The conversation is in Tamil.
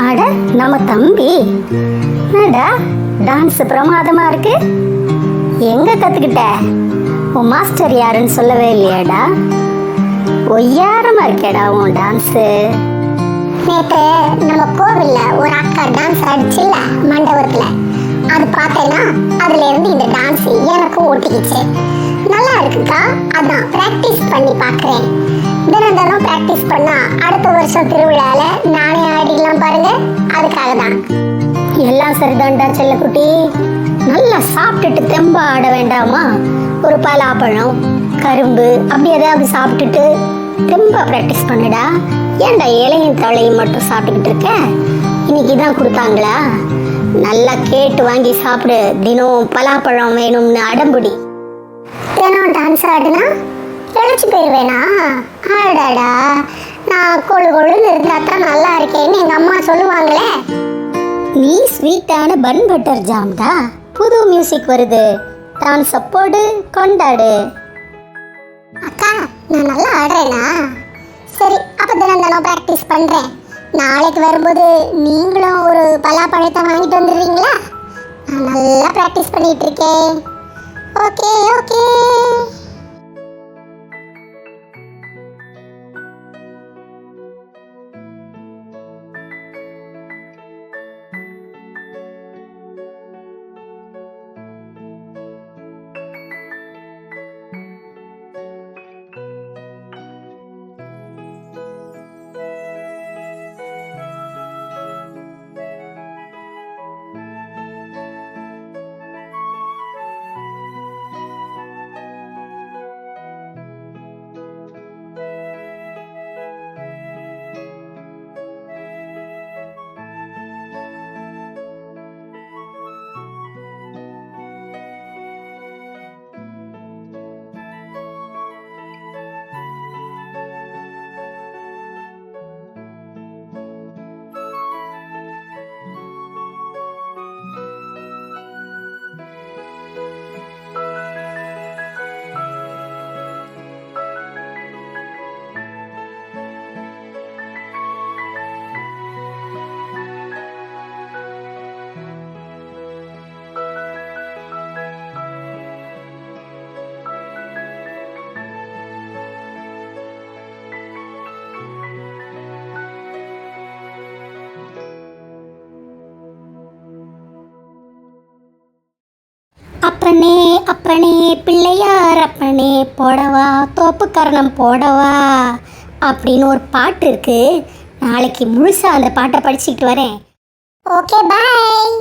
அட நம்ம தம்பி. என்னடா டான்ஸ் பிரமாதமா இருக்கு? எங்க கத்துக்கிட்ட? உன் மாஸ்டர் யாருன்னு சொல்லவே இல்லையாடா? ஒய்யாரமா இருக்கேடா உன் டான்ஸு நேற்று நம்ம கோவில்ல ஒரு அக்கா டான்ஸ் ஆடிச்சுல்ல மண்டபத்துல. அது பார்த்தேன்னா அதுல இருந்து இந்த டான்ஸ் எனக்கும் ஒட்டிக்கிச்சு நல்லா இருக்குக்கா அதான் பிராக்டிஸ் பண்ணி பார்க்கறேன். தினம் தினம் பிராக்டிஸ் பண்ணா அடுத்த வருஷம் திருவிழால அதுக்காக எல்லாம் சரிதான்டா செல்லக்குட்டி. நல்லா சாப்பிட்டுட்டு தெம்பா ஆட வேண்டாமா? ஒரு பலாப்பழம் கரும்பு அப்படி ஏதாவது சாப்பிட்டுட்டு தெம்பா ப்ராக்டிஸ் பண்ணுடா. ஏன்டா இலையும் தலையும் மட்டும் சாப்பிட்டுக்கிட்டு இருக்க? இன்னைக்கு தான் கொடுத்தாங்களா? நல்லா கேட்டு வாங்கி சாப்பிடு. தினம் பலாப்பழம் வேணும்னு அடம்புடி. தினம் டான்ஸ் ஆடுனா இழைச்சி போயிடுவேனா ஆடாடா. நான் கொழு கொழுன்னு இருந்தால் தான் நல்லா இருக்கேன்னு எங்க அம்மா சொல்லுவாங்களே? நீ ஸ்வீட்டான பன் பட்டர் ஜாம்டா புது மியூசிக் வருது. டான்ஸ் போடு கொண்டாடு. அக்கா நான் நல்லா ஆடுறேனா? சரி அப்போ தினம் தினம் ப்ராக்டிஸ் பண்ணுறேன் நாளைக்கு வரும்போது நீங்களும் ஒரு பலாப்பழத்தை வாங்கிட்டு வந்துடுறீங்களா? நான் நல்லா ப்ராக்டிஸ் பண்ணிட்டு இருக்கேன். ஓகே ஓகே அப்பனே பிள்ளையார் அப்பனே போடவா தோப்புக்கரணம் போடவா அப்படின்னு ஒரு பாட்டு இருக்கு. நாளைக்கு முழுசாக அந்த பாட்டை படிச்சுக்கிட்டு வரேன். Okay bye